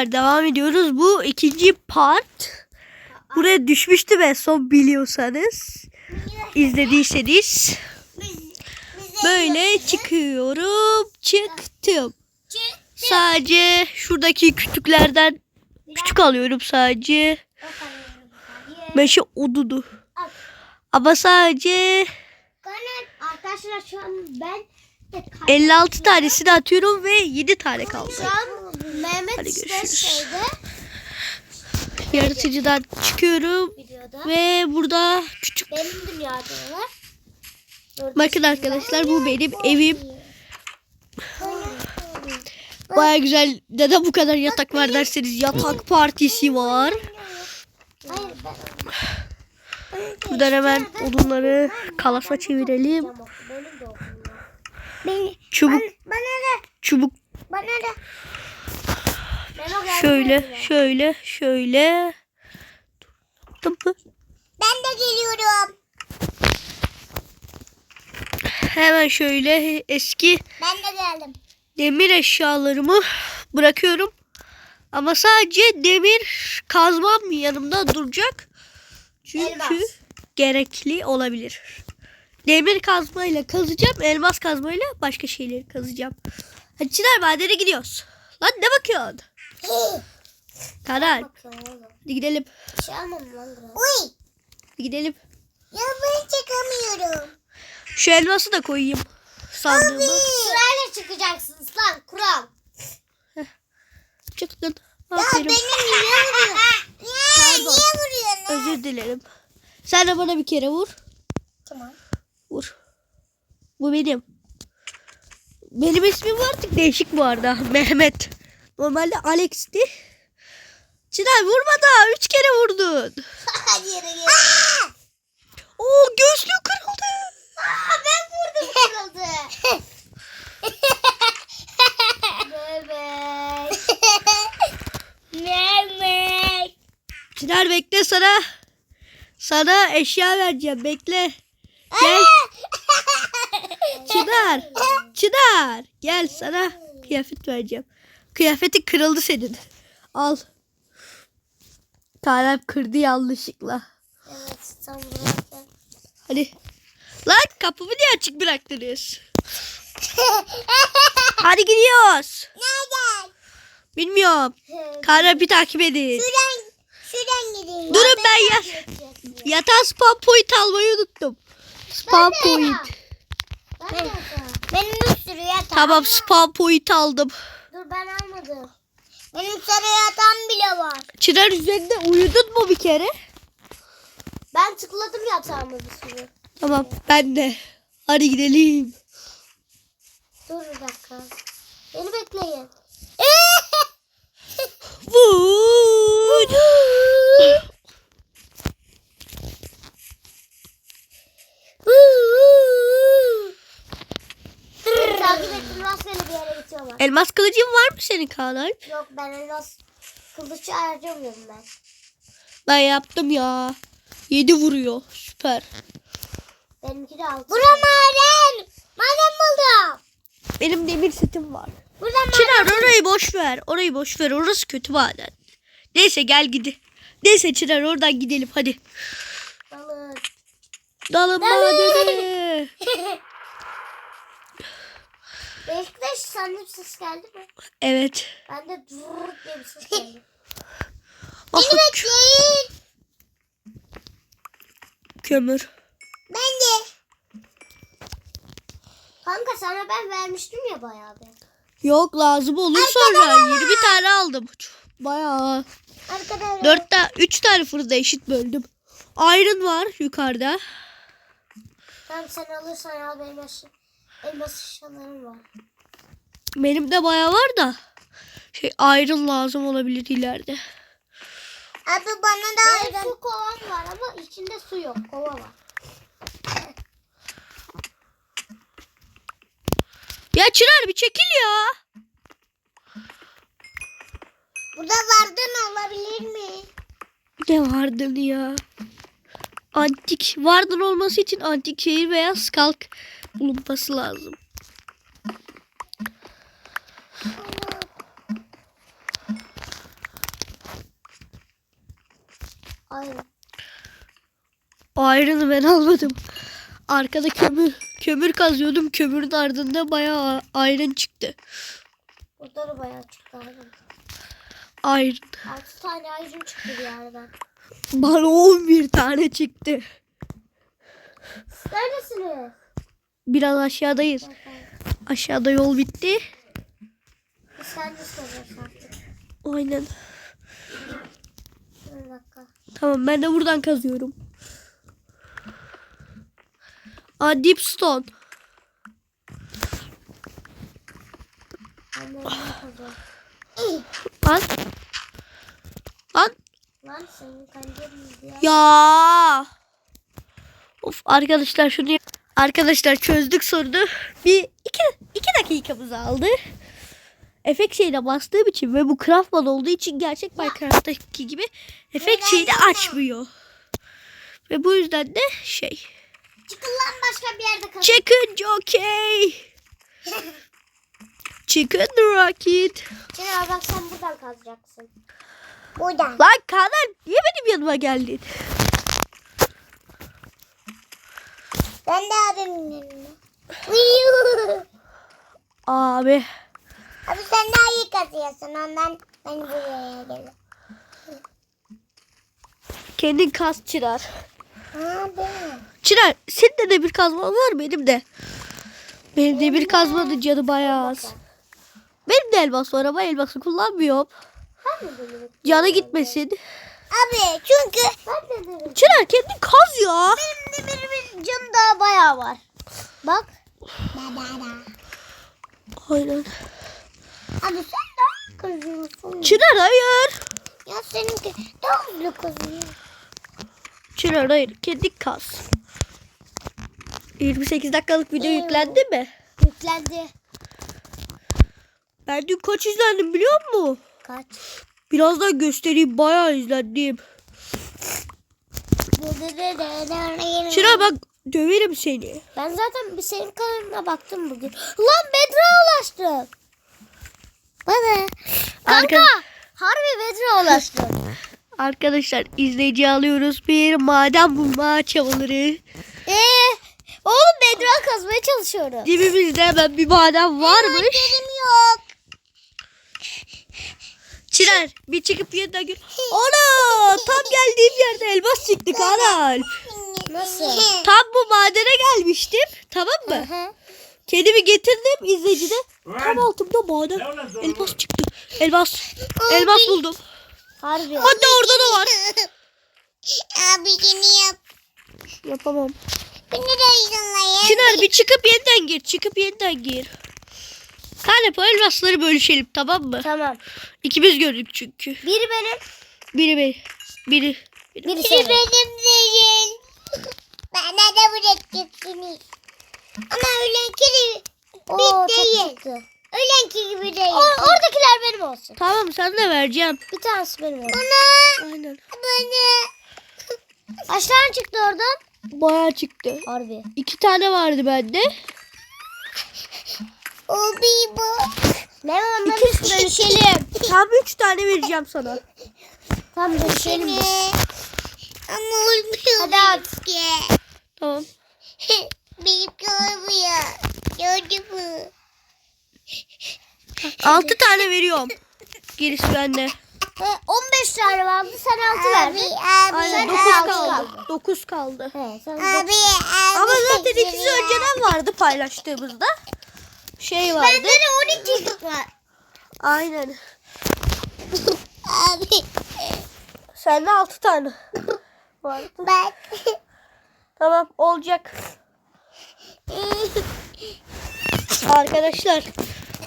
Devam ediyoruz. Bu ikinci part. Buraya düşmüştüm en son biliyorsanız. izlediyseniz. Böyle çıkıyorum. Çıktım. Sadece şuradaki kütüklerden küçük alıyorum sadece. Meşe odunu. Ama sadece Arkadaşlar şu an ben 56 tanesini atıyorum ve 7 tane kaldı. Mehmet Hadi görüşürüz. şeyde Yaratıcıdan çıkıyorum videoda. ve burada küçük Benim dünyada var. Bakın arkadaşlar bu benim evim. Baya güzel. Neden bu kadar yatak var derseniz yatak partisi var. Buradan hemen odunları kalafa çevirelim. Tamam, benim de okulum. Beni, Çubuk bana da, çubuk bana da. Şöyle şöyle şöyle. Tıpı. Ben de geliyorum. Hemen şöyle eski Ben de geldim. demir eşyalarımı bırakıyorum. Ama sadece demir kazmam yanımda duracak. Çünkü Elmas. gerekli olabilir. Demir kazmayla kazacağım. Elmas kazmayla başka şeyleri kazacağım. Hadi Çınar madene gidiyoruz. Lan ne bakıyorsun? Oğlum. Hadi gidelim. Şey. Uy. Hadi gidelim. Ya ben çıkamıyorum. Şu elması da koyayım sandığıma. Sırayla çıkacaksınız lan kural. Çıktın. Aferin. niye vuruyorsun? Ya niye vuruyorsun? Özür dilerim. Sen de bana bir kere vur. Bu benim. Benim ismim artık değişik bu arada. Mehmet. Normalde Alex'ti. Çınar vurma da. Üç kere vurdun. Oo gözlüğü kırıldı. Aa, ben vurdum kırıldı. Bebek. Mehmet. Çınar bekle sana. Sana eşya vereceğim. Bekle. Gel. Çınar. Çınar. Gel sana kıyafet vereceğim. Kıyafeti kırıldı senin. Al. Tanem kırdı yanlışlıkla. Evet bıraktım. Hadi. Lan kapımı niye açık bıraktınız? Hadi gidiyoruz. Nereden? Bilmiyorum. Kara bir takip edin. Şuradan, şuradan gideyim. Durun ben ya. Yatağa spam point almayı unuttum. Spam Ben point. Benim bir sürü yatağım. Tamam spam point aldım. Dur ben almadım. Benim sarı yatağım bile var. Çınar üzerinde uyudun mu bir kere? Ben tıkladım yatağıma bir sürü. Tamam ben de. Hadi gidelim. Dur bir dakika. Beni bekleyin. Vur. Takip ettim rastgele bir yere gidiyorlar. Elmas kılıcın var mı senin Kaan Alp? Yok ben elmas kılıcı harcamıyorum ben. Ben yaptım ya. 7 vuruyor. Süper. Benimki de altı. Bura maden. Maden buldum. Benim demir setim var. Burada maden. Çınar orayı boş ver. Orayı boş ver. Orası kötü maden. Neyse gel gidi. Neyse Çınar oradan gidelim hadi. Balık. Dalın madene. Beşiktaş sende bir ses geldi mi? Evet. Bende dur diye bir ses geldi. Ah, bekleyin. kömür. Ben de. Kanka sana ben vermiştim ya bayağı bir. Yok lazım olur sonra. 20 tane aldım. Bayağı. Arkadaşlar. 4 tane 3 tane fırında eşit böldüm. Iron var yukarıda. Tamam sen alırsan al benim eşya. Elmas eşyalarım var. Benim de bayağı var da. Şey iron lazım olabilir ileride. Abi bana da Benim su kovam var ama içinde su yok. Kova var. Ya Çınar bir çekil ya. Burada vardın olabilir mi? Ne vardın ya? Antik vardın olması için antik şehir veya skalk bulunması lazım. Ayrını ben almadım. Arkada kömür kömür kazıyordum. Kömürün ardında bayağı ayrın çıktı. Orada da bayağı çıktı ayrın. Ayrın. 6 tane ayrın çıktı bir yerden. Bana 11 tane çıktı. Neredesiniz? Biraz aşağıdayız. Aşağıda yol bitti. Sen de soruyorsun artık. Aynen. Bir dakika. Tamam ben de buradan kazıyorum. Aa Deepstone. Ben de kazıyorum. Lan. Lan. Lan senin. Ya. Of arkadaşlar şunu Arkadaşlar çözdük sorunu. Bir iki, iki dakikamız aldı. Efekt şeyine bastığım için ve bu craftman olduğu için gerçek Minecraft'taki gibi efekt şeyini açmıyor. Ve bu yüzden de şey. Çıkın lan başka bir yerde kazın. Chicken jockey. Chicken rocket. Çınar bak sen buradan kazacaksın. Buradan. Lan Kanan niye benim yanıma geldin? Ben de abimin yanına. Abi. Abi sen daha iyi kazıyorsun ondan ben buraya geliyorum. Kendin kaz çırar. Ha benim. Çınar senin de demir kazman var benim de. Benim demir kazmanın canı bayağı az. Benim de elmas var ama elması kullanmıyorum. De. Canı gitmesin. Abi çünkü. Benim. Çınar kendin kaz ya. Benim de birimin canı daha bayağı var. Bak. Aynen. Abi sen daha kazıyorsun. Çınar hayır. Ya seninki daha hızlı kazıyor. Çınar hayır. Kendin kaz. 28 dakikalık video yüklendi mi? Yüklendi. Ben dün kaç izlendim biliyor musun? Kaç? Birazdan göstereyim bayağı izlendim. Çınar bak döverim seni. Ben zaten bir senin kanalına baktım bugün. Lan Bedra ulaştım. Bana. Kanka. Arka- Harbi Bedra ulaştım. Arkadaşlar izleyici alıyoruz. Bir maden bulma çabaları. Eee. Oğlum Bedra kazmaya çalışıyorum. Dibimizde hemen bir maden varmış. Benim yok. Çınar bir çıkıp yeniden gör. Ana tam geldiğim yerde elmas çıktı kanal. Nasıl? Tam bu madene gelmiştim. Tamam mı? Hı. Kendimi getirdim izleyicide. Tam altımda maden. Elmas çıktı. Elmas. Elmas buldum. Harbi. Hatta orada da var. Abi yeni yap. Yapamam. Beni de izleyin. Çınar bir çıkıp yeniden gir. Çıkıp yeniden gir. Kanep o elmasları bölüşelim tamam mı? Tamam. İkimiz gördük çünkü. Biri benim. Biri benim. Biri. Biri, benim değil. Bana da bırakacaksınız. Ama ölenki de bir değil. Ölenki gibi değil. oradakiler benim olsun. Tamam sen de vereceğim. Bir tanesi benim olsun. Bana. Aynen. Bana. Kaç tane çıktı oradan? Bayağı çıktı. Harbi. İki tane vardı bende. O bir bu. Ne onları bölüşelim. Tam üç tane vereceğim sana. Tam bölüşelim. Ama olmuyor. Hadi at. Tamam. Benimki olmuyor. Gördün mü? Altı tane veriyorum. Gerisi bende. He, 15 tane vardı sen 6 verdin. Abi, Aynen sen dokuz altı kaldı. Dokuz kaldı. He, sen Abi, abi Ama zaten ikisi önceden vardı paylaştığımızda. Şey vardı. Bende de 12 var. Aynen. abi Sende altı tane. vardı. bak. Tamam olacak. Arkadaşlar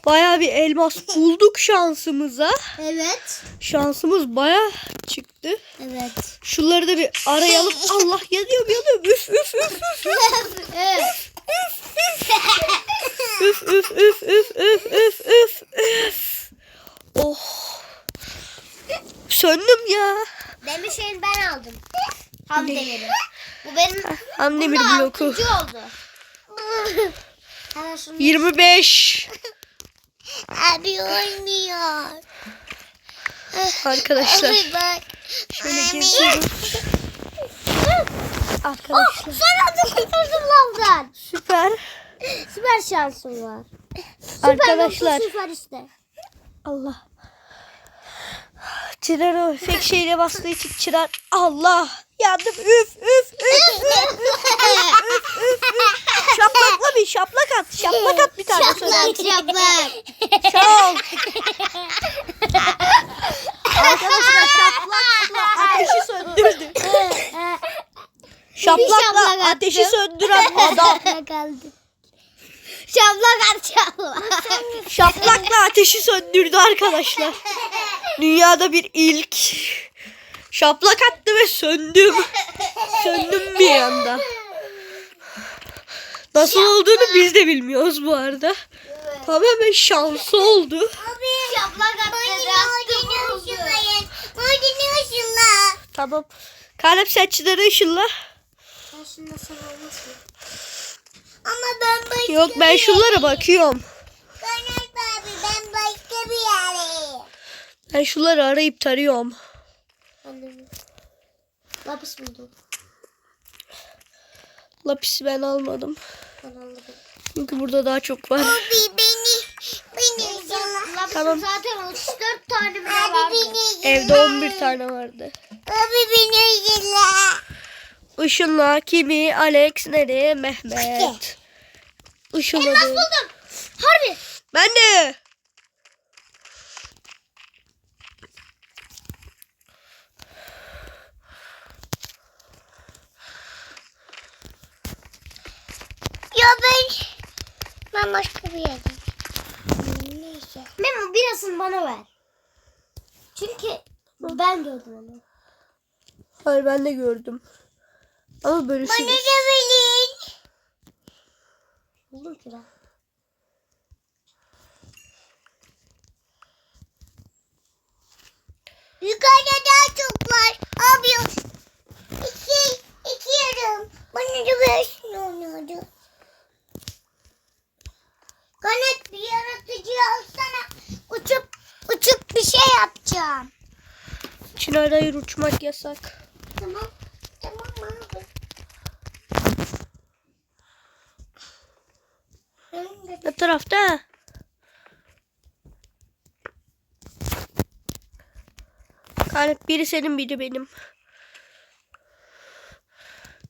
baya bir elmas bulduk şansımıza. Evet. Şansımız baya çıktı. Evet. Şunları da bir arayalım. Allah yanıyorum yanıyorum. Üf üf üf üf. evet. Üf üf üf üf üf üf üf üf. Oh. Söndüm ya. Demir şeyini ben aldım. Ham demiri. Bu benim Ham demir bloku. oldu. Hemen şunu 25. Abi olmuyor. Arkadaşlar. Şöyle geziyorum. Oh, Arkadaşlar son anda kurtuldum lavdan. süper. Süper şansım var. Arkadaşlar Süper işte. Allah. Çınar o efekt şeyine bastığı için çınar. Allah. Yandım. Üf üf üf üf üf üf üf üf. Şaplakla bir şaplak at. Şaplak at bir tane söyle. şaplak. Çok. Arkadaşlar şaplakla ateşi söndürdü. Şaplakla şaplak ateşi söndüren adam. Şaplak at şaplak. Şaplakla ateşi söndürdü arkadaşlar. Dünyada bir ilk. Şaplak attı ve söndüm. Söndüm bir anda. Nasıl olduğunu biz de bilmiyoruz bu arada. Tamamen şansı oldu. Abi şaplak attı. Tamam. Kalep saçları ışınla. Işınlasam olmaz mı? Ama ben başka Yok ben şunlara bakıyorum. Kanat abi ben başka bir yere. Ben şunları arayıp tarıyorum. Anladım. Lapis buldum. Lapis ben almadım. Ben anladım. Çünkü burada daha çok var. Abi beni beni. Lapisin Tamam. zaten 34 tane bile vardı. Evde 11 tane vardı. Abi beni ışınla. Işınla kimi? Alex nereye? Mehmet. Işınladım. buldum. Harbi. Ben de. Ya ben ben başka bir yere. Neyse. Memo birazını bana ver. Çünkü ben gördüm onu. Hayır ben de gördüm. Ama bölüşürüz. Bana da verin. Buldum ki ben. Yukarıda daha çok var. Abi iki, iki yarım. Bana da versin onları. Kanat bir yaratıcı alsana. Uçup uçup bir şey yapacağım. Çınar hayır uçmak yasak. Tamam. Tamam abi. Ben de Ne tarafta? Kalp biri senin biri benim.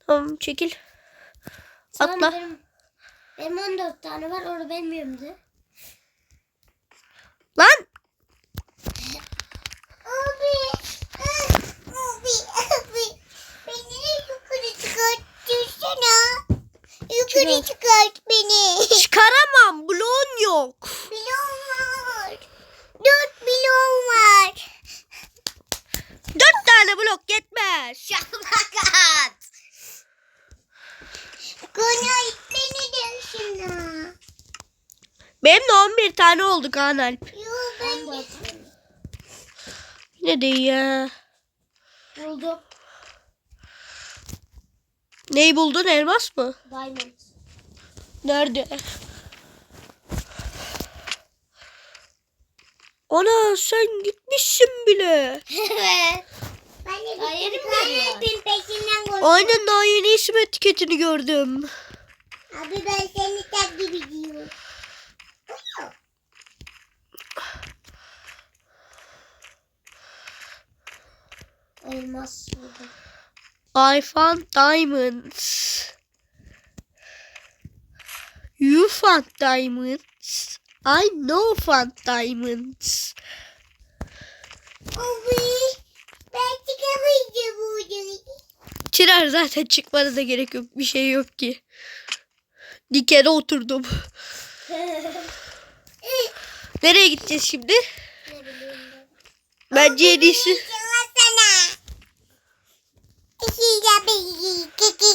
Tamam çekil. Atla. Benim, benim 14 tane var. Orada benim yerimde. Lan! Abi. Abi. Abi. Beni yukarı çıkartırsana. Yukarı çıkart beni. Çıkaramam. Bloğun yok. Bilon var. Dört bilon var. Dört tane blok yetmez. Şaplak at. Konya beni de şuna. Benim de 11 tane oldu Kaan Alp. Yo ben de. Ne de ya. Buldum. Neyi buldun elmas mı? Diamond. Nerede? Ana sen gitmişsin bile. Evet. Ben de gittim. peşinden koştum. Aynen daha yeni isim etiketini gördüm. Abi ben seni takip ediyorum. Elmas. I found diamonds. You found diamonds. I know found diamonds. Abi ben çıkamayacağım buradan. Çınar zaten çıkmana da gerek yok. Bir şey yok ki. Dikene oturdum. Nereye gideceğiz şimdi? Bence en iyisi.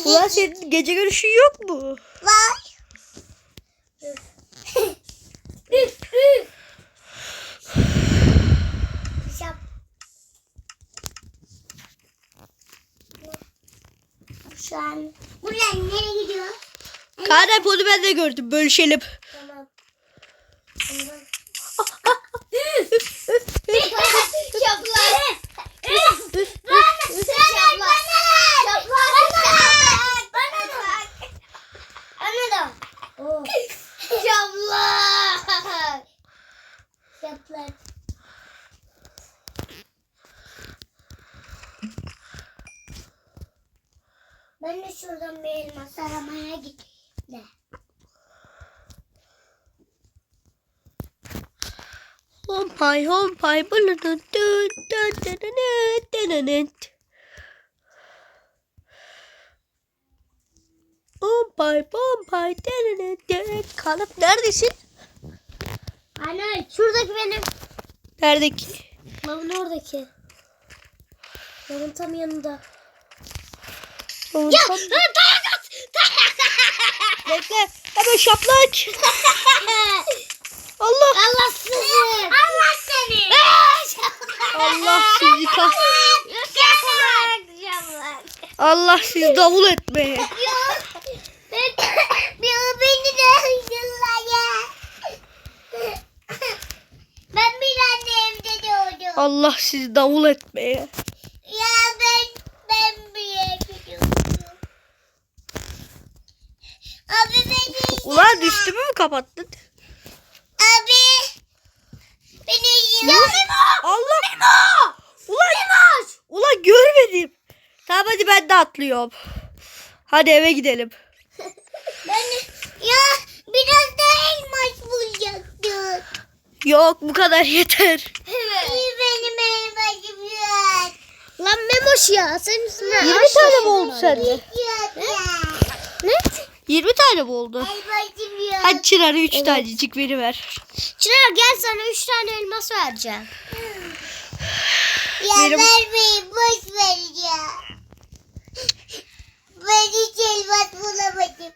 Ulan senin gece görüşün yok mu? var. Şu an buradan nereye gidiyor? Kaan onu ben de gördüm. Bölüşelim. Tamam. Şaplar. Ben de şuradan bir elmas aramaya gittim. Hompay hompay bulunun dün dün dün dün dün dün dün. Hompay hompay dün dün dün. Kalıp neredesin? Anne şuradaki benim. Neredeki? Lavın oradaki. Lavın tam yanında. Oğlum, Ya tam- dayak at! Dayak Bekle. Hemen şaplak. Allah. Allah sizi. Allah seni. Allah sizi kah. Allah sizi davul etmeye. Ben, bir beni de. Ben bir anne evde doğdum. Allah sizi davul etmeye. Ya ben ben bir. Abi beni Ulan üstümü mü kapattın? Abi beni ya Allah. Ulan. Ulan görmedim. Tamam hadi ben de atlıyorum. Hadi eve gidelim. Ben ya biraz daha elmas bulacaktım. Yok bu kadar yeter. Evet. İyi benim elmasım yok. Lan Memoş ya sen üstüne 20 tane mi oldu sende? Yok ya. Ne? 20 tane mi oldu? Elmasım yok. Hadi Çınar'a 3 tanecik beni ver. Çınar gel sana 3 tane elmas vereceğim. Ya Benim- vermeyin boş ver ya. Ben hiç elmas bulamadım.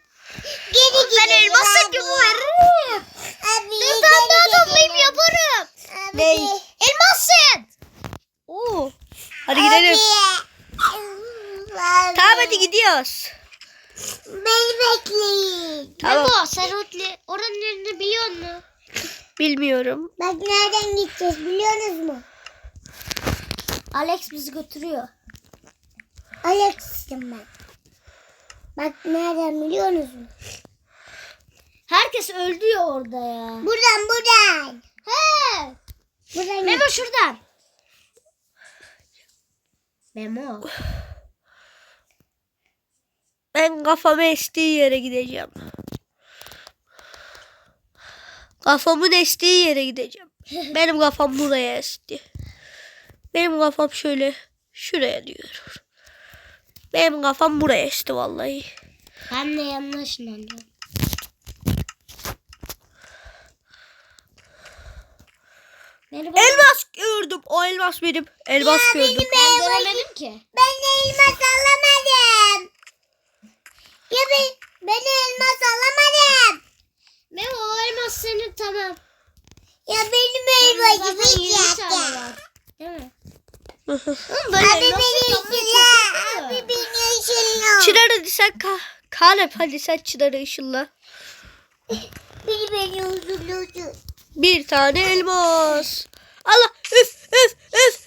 Geri. Ben elmas gibi veririm. Abi, ben daha toplayıp yaparım. Abi. Ney? Elmas set. Oo. Hadi gidelim. Abi. Tamam hadi gidiyoruz. Beni bekleyin. Tamam. Memo sen otli, oranın yerini biliyor musun? Bilmiyorum. Bak nereden gideceğiz biliyorsunuz mu? Alex bizi götürüyor. Alex'im ben. Bak nereden biliyorsunuz mu? Herkes öldü ya orada ya. Buradan buradan. He. Buradan Memo şuradan. Memo. Ben kafamı estiği yere gideceğim. Kafamın estiği yere gideceğim. Benim kafam buraya esti. Benim kafam şöyle şuraya diyor. Benim kafam buraya esti vallahi. Ben de yanlış inandım. Merhaba. Elmas gördüm. O elmas benim. Elmas gördüm. Ben göremedim ki. Ben elmas alamadım. Ya ben, elmas alamadım. Memo o elmas senin tamam. Ya benim elmasım hiç yok. Değil mi? Abi beni ışınla. Abi beni ışınla. Çınar hadi sen ka Kalep hadi sen Çınar'ı ışınla. Beni beni ışınla. Bir tane elmas. Allah üf üf üf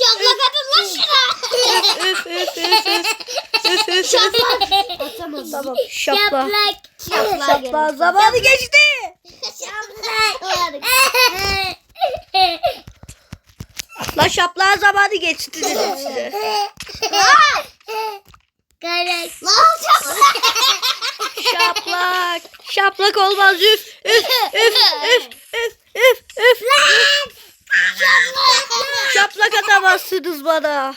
Şaplak atın lan şuna. Şaplak. Atamadım. Tamam. Şaplak. Şaplak. Şaplak. Zamanı geçti. Şaplak. Lan şaplağa zamanı geçti dedim size. Karak. Lan şaplak. Şaplak. Şaplak olmaz üf. Üf üf üf üf üf üf. Lan. Çaplak atamazsınız bana.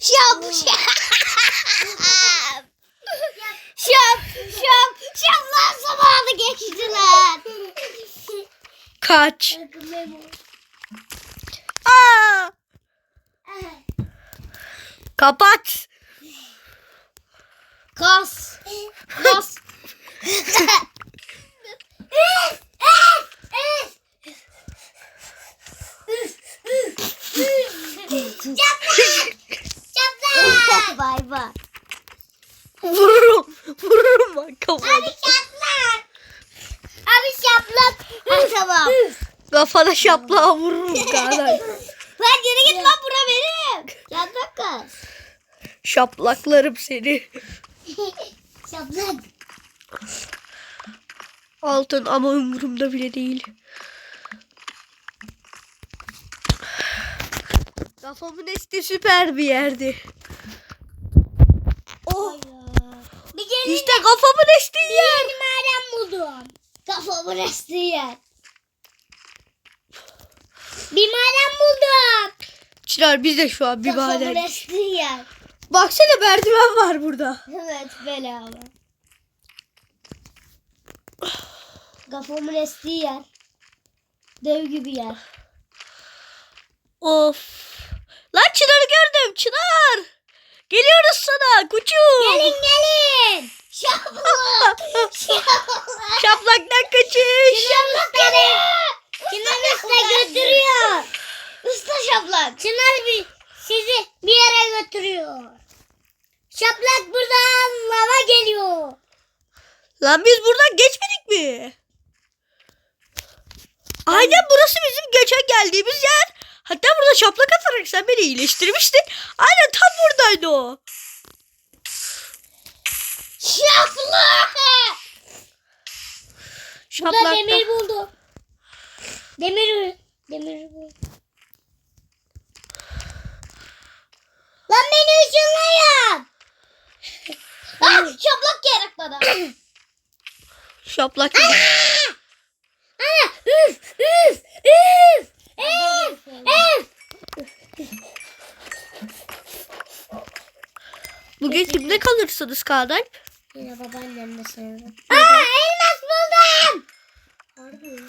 Şap şap şap şaplar zamanı geçti lan. Kaç. Aa! Kapat. Kas. Kas. Çaplak. Bay bay. Vururum. Vururum bak kafana. Şaplak. Abi şaplak. Ha, tamam. Kafana şaplağa vururum kardeş. Lan geri git lan bura benim. Şaplak kas. Şaplaklarım seni. Altın ama umurumda bile değil. Kafamın esti süper bir yerdi. Oh. Bir gelin işte kafamın estiği yer. Bir madem buldum. Kafamın estiği yer. Bir maden buldum. Çınar biz de şu an bir Kafamın maden. estiği yer. Baksana merdiven var burada. Evet böyle ama. Kafamın estiği yer. Dev gibi yer. Of. Lan Çınar'ı gördüm. Çınar. Geliyoruz sana kuçum. Gelin gelin. Şaplak. Şaplak. Şaplaktan kaçış. Çınar usta Çınar usta götürüyor. Usta şaplak. Çınar bir, sizi bir yere götürüyor. Şaplak buradan lava geliyor. Lan biz buradan geçmedik mi? Aynen burası bizim geçen geldiğimiz yer. Hatta burada şaplak atarak sen beni iyileştirmiştin. Aynen tam buradaydı o. Şaplak. Burada Şaplakta. demir buldu. Demir demir buldu. Lan beni ışınlayın. ah, şaplak gerek bana. Şaplak. Ana üf üf üf üf üf. Bugün kimde kalırsınız Kaan Yine babaannem de sonra. Aa elmas buldum. Harbi.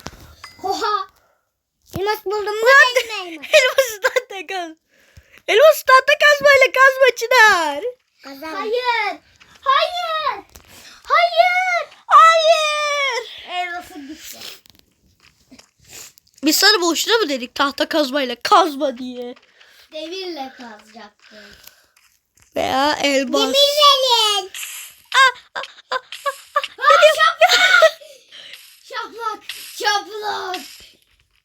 Oha. Elmas buldum mu dedim elmas. Elması tahta kaz. Elması tahta kazmayla kazma Çınar. Kazan. Hayır. Hayır. Hayır. Hayır. Elması gitti. Biz sana boşuna mı dedik tahta kazmayla kazma diye. Demirle kazacaktım. Veya elmas. verin. Ah, ah, ah, ah, ah. şaplak. şaplak. Şaplak.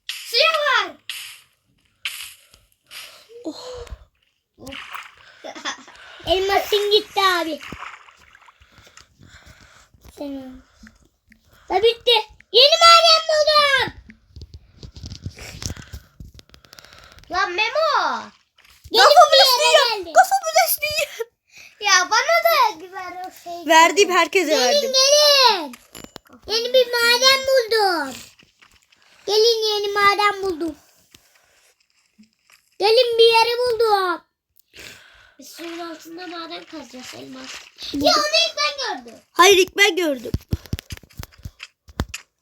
Suya var. Oh. Elmasın gitti abi. Senin. Da bitti. Yeni maden buldum. Lan Memo. Gelin geldim. Kafamın estiği yer. Ya bana da güzel o şey. Verdim herkese Gelin verdim. gelin. Yeni bir maden buldum. Gelin yeni maden buldum. Gelin bir yeri buldum. Biz suyun altında maden kazacağız elmas. Ya onu ilk ben gördüm. Hayır ilk ben gördüm.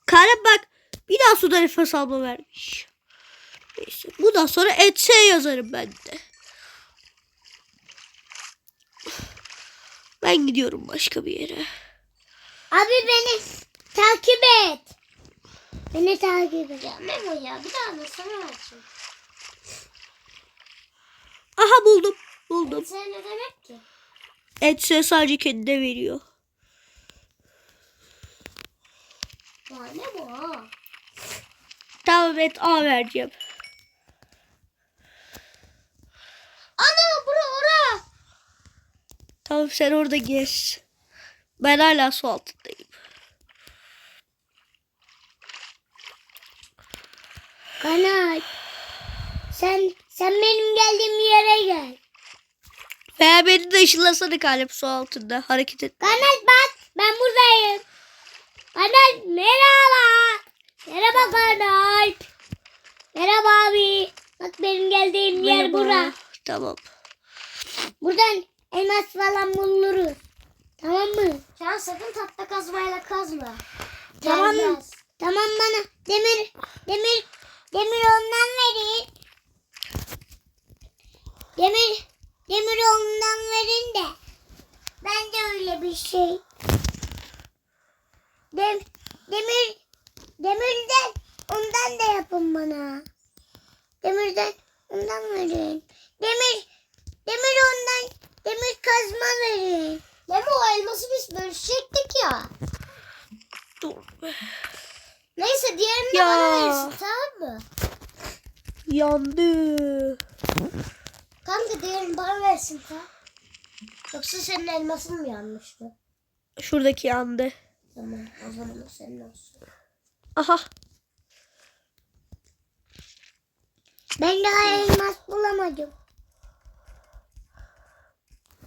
Karen bak bir daha suda nefes alma vermiş. Neyse bundan sonra etse yazarım ben de. Ben gidiyorum başka bir yere. Abi beni takip et. Beni takip et. Ya Memo ya bir daha da sana açayım. Aha buldum. Buldum. Sen ne demek ki? Etse sadece kendine veriyor. Ya Memo. Tamam et A vereceğim. Ana bura ora. Tamam sen orada gez. Ben hala su altındayım. Kanat. Sen sen benim geldiğim yere gel. Veya beni de ışınlasana kalem su altında hareket et. Kanat bak ben buradayım. Kanat merhaba. Merhaba Kanat. Merhaba abi. Bak benim geldiğim yer Merhaba. bura. Tamam. Buradan elmas falan buluruz. Tamam mı? Sen sakın tahta kazmayla kazma. Tamam mı? Tamam bana demir demir demir ondan verin. Demir demir ondan verin de. Ben de öyle bir şey. Dem, demir demirden ondan da yapın bana. Demirden ondan verin. Demir demir ondan demir kazma verin. Demi o elması biz bölüşecektik ya. Dur. Neyse diğerini Ya. bana verirsin tamam mı? Yandı. Kanka diğerini bana versin tamam. Yoksa senin elmasın mı yanmıştı? Şuradaki yandı. Tamam o zaman senin olsun. Aha. Ben daha elmas bulamadım.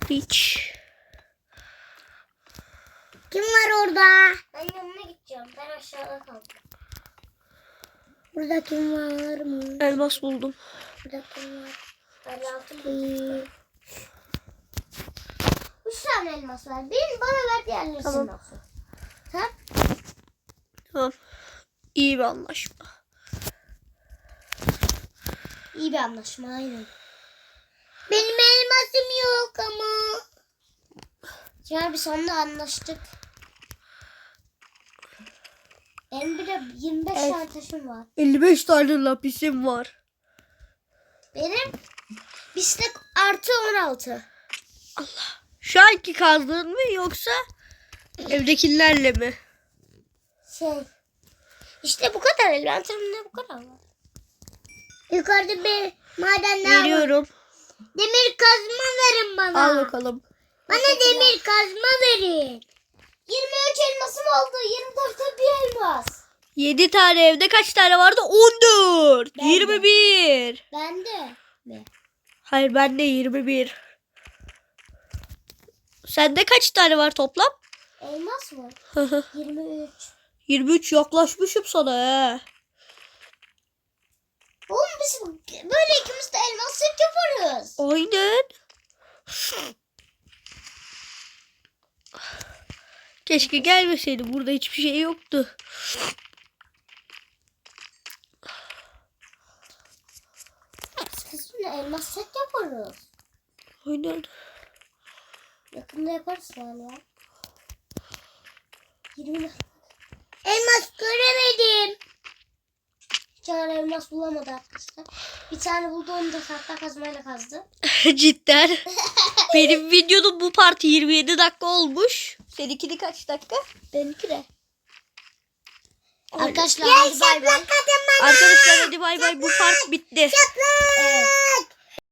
Hiç. Kim var orada? Ben yanına gideceğim. Ben aşağıda kaldım. Burada kim var mı? Elmas buldum. Burada kim var? Ben altın Üç tane elmas var. Birini bana ver diğerleri Tamam. olsun. Tamam. Tamam. İyi bir anlaşma. İyi bir anlaşma aynen. Benim elmasım yok ama. Ya bir sonunda anlaştık. Benim bir de 25 Evet. tane taşım var. 55 tane lapisim var. Benim bir stek artı 16. Şu anki kazdığın mı yoksa evdekilerle mi? Şey. İşte bu kadar. Envanterimde bu kadar var. Yukarıda bir madenler var. Veriyorum. Demir kazma verin bana. Al bakalım. Bana demir kazma verin. 23 elmasım oldu. 24'te bir elmas. 7 tane evde kaç tane vardı? 14. Ben de. 21. Bende mi? Hayır bende 21. Sende kaç tane var toplam? Elmas mı? 23. 23 yaklaşmışım sana he. Oğlum biz böyle ikimiz de elmas set yaparız. Aynen. Keşke gelmeseydi. Burada hiçbir şey yoktu. Kesinlikle elmas set yaparız. Aynen. Yakında yaparız yani ya. 20 Elmas göremedim. Bir tane elmas bulamadı arkadaşlar. Bir tane buldu onu da tahta kazmayla kazdı. Cidden. Benim videonun bu parti 27 dakika olmuş. Seninkini kaç dakika? Benimki de. Arkadaşlar hadi bay bay. Arkadaşlar hadi bay bay bu part bitti. Evet.